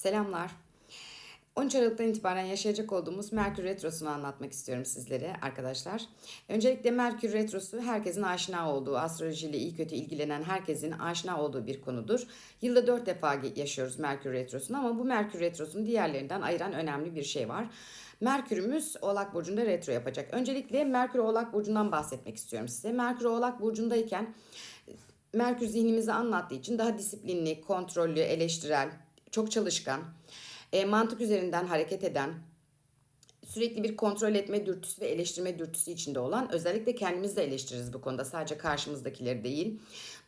Selamlar. 13 Aralık'tan itibaren yaşayacak olduğumuz Merkür Retrosu'nu anlatmak istiyorum sizlere arkadaşlar. Öncelikle Merkür Retrosu herkesin aşina olduğu, astrolojiyle iyi kötü ilgilenen herkesin aşina olduğu bir konudur. Yılda 4 defa yaşıyoruz Merkür Retrosu'nu ama bu Merkür Retrosu'nu diğerlerinden ayıran önemli bir şey var. Merkürümüz Oğlak Burcu'nda retro yapacak. Öncelikle Merkür Oğlak Burcu'ndan bahsetmek istiyorum size. Merkür Oğlak Burcu'ndayken Merkür zihnimizi anlattığı için daha disiplinli, kontrollü, eleştirel, çok çalışkan, e, mantık üzerinden hareket eden, sürekli bir kontrol etme dürtüsü ve eleştirme dürtüsü içinde olan özellikle kendimizi de eleştiririz bu konuda sadece karşımızdakileri değil.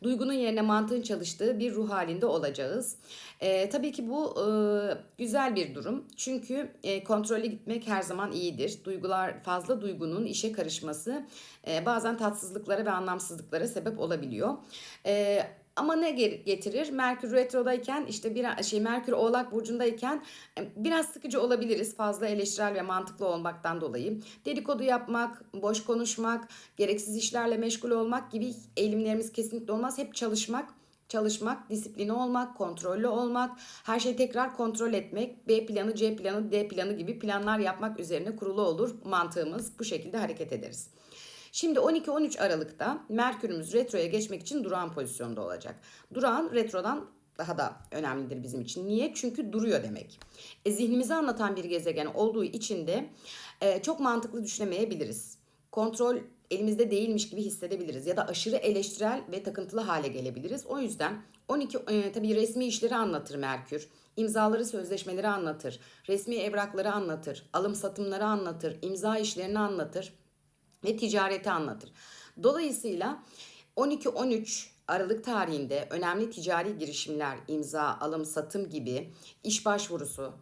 Duygunun yerine mantığın çalıştığı bir ruh halinde olacağız. E, tabii ki bu e, güzel bir durum çünkü e, kontrollü gitmek her zaman iyidir. Duygular fazla duygunun işe karışması e, bazen tatsızlıklara ve anlamsızlıklara sebep olabiliyor. E, ama ne getirir? Merkür retrodayken işte bir şey Merkür Oğlak burcundayken e, biraz sıkıcı olabiliriz fazla eleştirel ve mantıklı olmaktan dolayı. Dedikodu yapmak, boş konuşmak, gereksiz işlerle meşgul olmak gibi eğilimlerimiz kesinlikle olmaz. Hep çalışmak çalışmak, disiplini olmak, kontrollü olmak, her şeyi tekrar kontrol etmek, B planı, C planı, D planı gibi planlar yapmak üzerine kurulu olur mantığımız. Bu şekilde hareket ederiz. Şimdi 12-13 Aralık'ta Merkürümüz retroya geçmek için durağan pozisyonda olacak. Durağan retrodan daha da önemlidir bizim için. Niye? Çünkü duruyor demek. E, zihnimizi anlatan bir gezegen olduğu için de e, çok mantıklı düşünemeyebiliriz. Kontrol elimizde değilmiş gibi hissedebiliriz ya da aşırı eleştirel ve takıntılı hale gelebiliriz. O yüzden 12 e, tabii resmi işleri anlatır Merkür. İmzaları, sözleşmeleri anlatır. Resmi evrakları anlatır. Alım satımları anlatır. imza işlerini anlatır ve ticareti anlatır. Dolayısıyla 12-13 Aralık tarihinde önemli ticari girişimler, imza, alım, satım gibi iş başvurusu,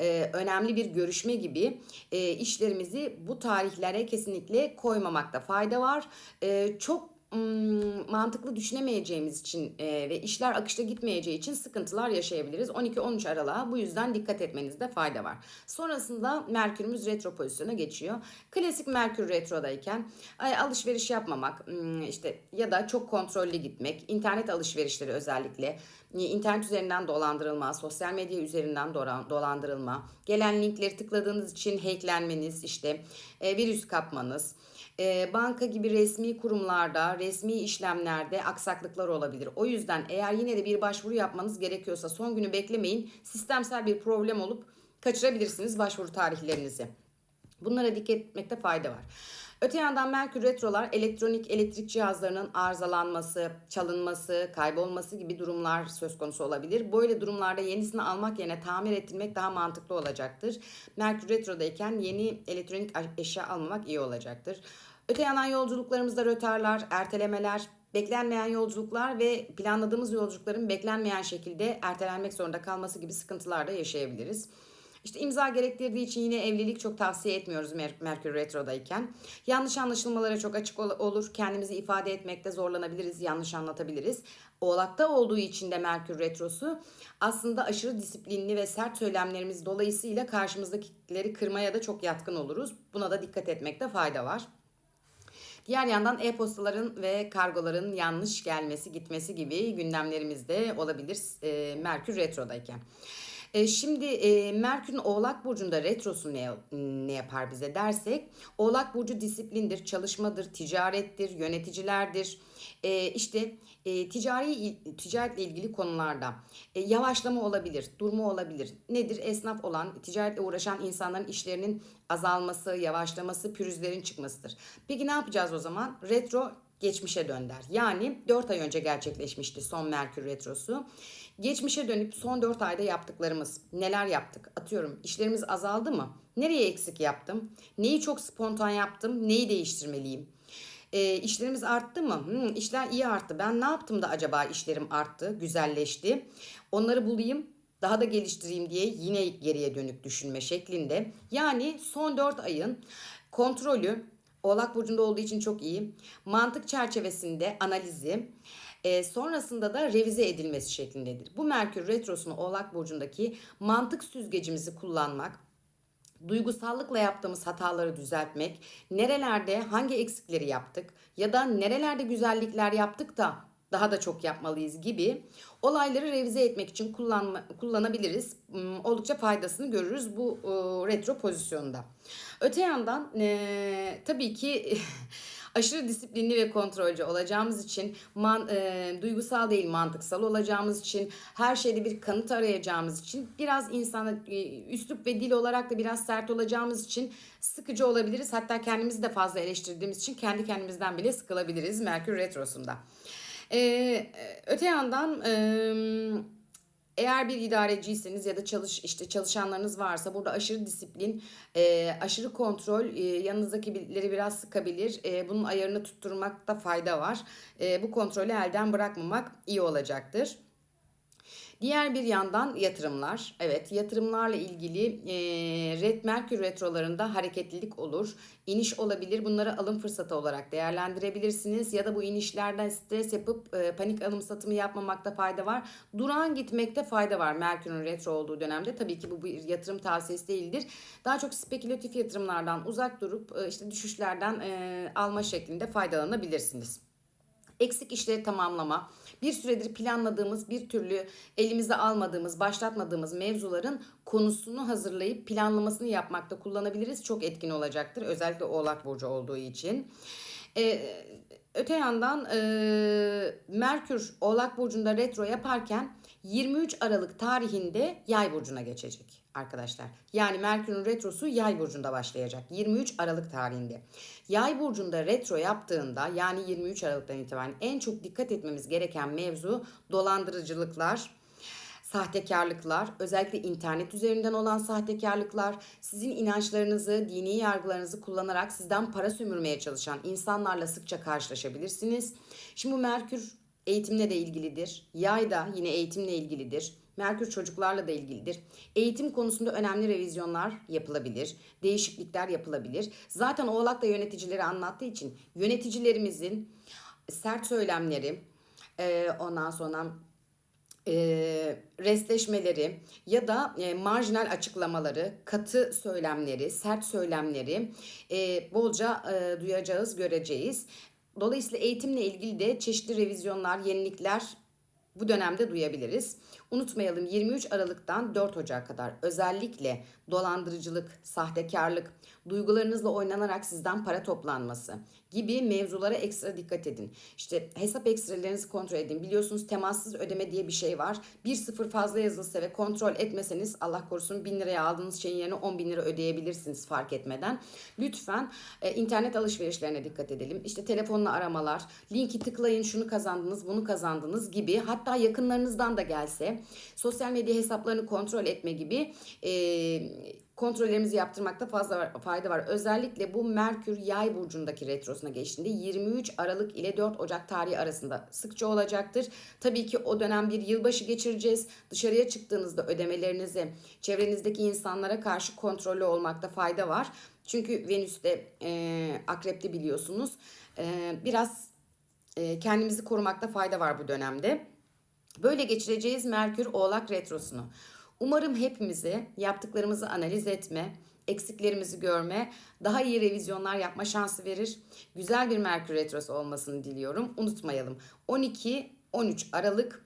e, önemli bir görüşme gibi e, işlerimizi bu tarihlere kesinlikle koymamakta fayda var. E, çok mantıklı düşünemeyeceğimiz için e, ve işler akışta gitmeyeceği için sıkıntılar yaşayabiliriz. 12-13 aralığa bu yüzden dikkat etmenizde fayda var. Sonrasında Merkürümüz retro pozisyona geçiyor. Klasik Merkür retrodayken ay, alışveriş yapmamak işte ya da çok kontrollü gitmek, internet alışverişleri özellikle internet üzerinden dolandırılma, sosyal medya üzerinden dolandırılma, gelen linkleri tıkladığınız için hacklenmeniz, işte e, virüs kapmanız, e, banka gibi resmi kurumlarda, resmi işlemlerde aksaklıklar olabilir. O yüzden eğer yine de bir başvuru yapmanız gerekiyorsa son günü beklemeyin. Sistemsel bir problem olup kaçırabilirsiniz başvuru tarihlerinizi. Bunlara dikkat etmekte fayda var. Öte yandan Merkür Retrolar elektronik elektrik cihazlarının arızalanması, çalınması, kaybolması gibi durumlar söz konusu olabilir. Böyle durumlarda yenisini almak yerine tamir ettirmek daha mantıklı olacaktır. Merkür Retro'dayken yeni elektronik eşya almamak iyi olacaktır. Öte yandan yolculuklarımızda rötarlar, ertelemeler, beklenmeyen yolculuklar ve planladığımız yolculukların beklenmeyen şekilde ertelenmek zorunda kalması gibi sıkıntılar da yaşayabiliriz. İşte imza gerektirdiği için yine evlilik çok tavsiye etmiyoruz Mer Merkür Retro'dayken. Yanlış anlaşılmalara çok açık ol olur. Kendimizi ifade etmekte zorlanabiliriz, yanlış anlatabiliriz. Oğlakta olduğu için de Merkür Retrosu aslında aşırı disiplinli ve sert söylemlerimiz dolayısıyla karşımızdakileri kırmaya da çok yatkın oluruz. Buna da dikkat etmekte fayda var. Diğer yandan e-postaların ve kargoların yanlış gelmesi gitmesi gibi gündemlerimizde olabilir e, Merkür Retro'dayken. E, şimdi e, Merkür'ün Oğlak Burcu'nda retrosu ne, ne yapar bize dersek Oğlak Burcu disiplindir, çalışmadır, ticarettir, yöneticilerdir. E, işte e, ticari ticaretle ilgili konularda e, yavaşlama olabilir, durma olabilir. Nedir? Esnaf olan, ticaretle uğraşan insanların işlerinin azalması, yavaşlaması, pürüzlerin çıkmasıdır. Peki ne yapacağız o zaman? Retro geçmişe dönder. Yani 4 ay önce gerçekleşmişti son Merkür Retrosu. Geçmişe dönüp son 4 ayda yaptıklarımız, neler yaptık? Atıyorum işlerimiz azaldı mı? Nereye eksik yaptım? Neyi çok spontan yaptım? Neyi değiştirmeliyim? E, işlerimiz arttı mı? Hmm, işler iyi arttı. Ben ne yaptım da acaba işlerim arttı, güzelleşti? Onları bulayım, daha da geliştireyim diye yine geriye dönük düşünme şeklinde. Yani son 4 ayın kontrolü Oğlak Burcu'nda olduğu için çok iyi. Mantık çerçevesinde analizi, e, sonrasında da revize edilmesi şeklindedir. Bu Merkür Retrosu'nu Oğlak Burcu'ndaki mantık süzgecimizi kullanmak, duygusallıkla yaptığımız hataları düzeltmek, nerelerde hangi eksikleri yaptık ya da nerelerde güzellikler yaptık da daha da çok yapmalıyız gibi olayları revize etmek için kullanma, kullanabiliriz. Hmm, Oldukça faydasını görürüz bu e, retro pozisyonda. Öte yandan e, tabii ki aşırı disiplinli ve kontrolcü olacağımız için man, e, duygusal değil mantıksal olacağımız için her şeyde bir kanıt arayacağımız için biraz insana e, üslup ve dil olarak da biraz sert olacağımız için sıkıcı olabiliriz. Hatta kendimizi de fazla eleştirdiğimiz için kendi kendimizden bile sıkılabiliriz Merkür Retrosu'nda. Ee, öte yandan e, eğer bir idareciyseniz ya da çalış işte çalışanlarınız varsa burada aşırı disiplin, e, aşırı kontrol e, yanınızdakileri biraz sıkabilir. E, bunun ayarını tutturmakta fayda var. E, bu kontrolü elden bırakmamak iyi olacaktır. Diğer bir yandan yatırımlar. Evet yatırımlarla ilgili e, Red Merkür retrolarında hareketlilik olur. İniş olabilir. Bunları alım fırsatı olarak değerlendirebilirsiniz. Ya da bu inişlerden stres yapıp e, panik alım satımı yapmamakta fayda var. Durağan gitmekte fayda var Merkür'ün retro olduğu dönemde. Tabii ki bu bir yatırım tavsiyesi değildir. Daha çok spekülatif yatırımlardan uzak durup e, işte düşüşlerden e, alma şeklinde faydalanabilirsiniz. Eksik işleri tamamlama, bir süredir planladığımız bir türlü elimize almadığımız, başlatmadığımız mevzuların konusunu hazırlayıp planlamasını yapmakta kullanabiliriz. Çok etkin olacaktır. Özellikle Oğlak Burcu olduğu için. Ee, öte yandan e, Merkür Oğlak Burcu'nda retro yaparken 23 Aralık tarihinde Yay Burcu'na geçecek arkadaşlar. Yani Merkür'ün retrosu Yay burcunda başlayacak. 23 Aralık tarihinde. Yay burcunda retro yaptığında yani 23 Aralık'tan itibaren en çok dikkat etmemiz gereken mevzu dolandırıcılıklar, sahtekarlıklar, özellikle internet üzerinden olan sahtekarlıklar, sizin inançlarınızı, dini yargılarınızı kullanarak sizden para sömürmeye çalışan insanlarla sıkça karşılaşabilirsiniz. Şimdi bu Merkür eğitimle de ilgilidir. Yay da yine eğitimle ilgilidir. Merkür çocuklarla da ilgilidir. Eğitim konusunda önemli revizyonlar yapılabilir. Değişiklikler yapılabilir. Zaten Oğlak da yöneticileri anlattığı için yöneticilerimizin sert söylemleri, e, ondan sonra e, restleşmeleri ya da e, marjinal açıklamaları, katı söylemleri, sert söylemleri e, bolca e, duyacağız, göreceğiz. Dolayısıyla eğitimle ilgili de çeşitli revizyonlar, yenilikler bu dönemde duyabiliriz. Unutmayalım 23 Aralık'tan 4 Ocak kadar özellikle dolandırıcılık, sahtekarlık, duygularınızla oynanarak sizden para toplanması gibi mevzulara ekstra dikkat edin. İşte hesap ekstrelerinizi kontrol edin. Biliyorsunuz temassız ödeme diye bir şey var. Bir sıfır fazla yazılsa ve kontrol etmeseniz Allah korusun 1000 liraya aldığınız şeyin yerine 10 bin lira ödeyebilirsiniz fark etmeden. Lütfen e, internet alışverişlerine dikkat edelim. İşte telefonla aramalar, linki tıklayın şunu kazandınız bunu kazandınız gibi hatta yakınlarınızdan da gelse sosyal medya hesaplarını kontrol etme gibi e, kontrollerimizi yaptırmakta fazla fayda var. Özellikle bu Merkür Yay burcundaki retrosuna geçtiğinde 23 Aralık ile 4 Ocak tarihi arasında sıkça olacaktır. Tabii ki o dönem bir yılbaşı geçireceğiz. Dışarıya çıktığınızda ödemelerinizi çevrenizdeki insanlara karşı kontrollü olmakta fayda var. Çünkü Venüs de e, akrepte biliyorsunuz. E, biraz e, kendimizi korumakta fayda var bu dönemde. Böyle geçireceğiz Merkür Oğlak Retrosu'nu. Umarım hepimize yaptıklarımızı analiz etme, eksiklerimizi görme, daha iyi revizyonlar yapma şansı verir. Güzel bir Merkür Retrosu olmasını diliyorum. Unutmayalım 12-13 Aralık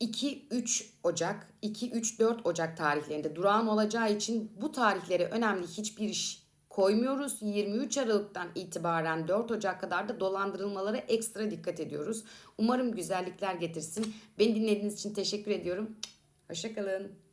2-3 Ocak, 2-3-4 Ocak tarihlerinde durağan olacağı için bu tarihlere önemli hiçbir iş koymuyoruz. 23 Aralık'tan itibaren 4 Ocak kadar da dolandırılmalara ekstra dikkat ediyoruz. Umarım güzellikler getirsin. Beni dinlediğiniz için teşekkür ediyorum. Hoşçakalın.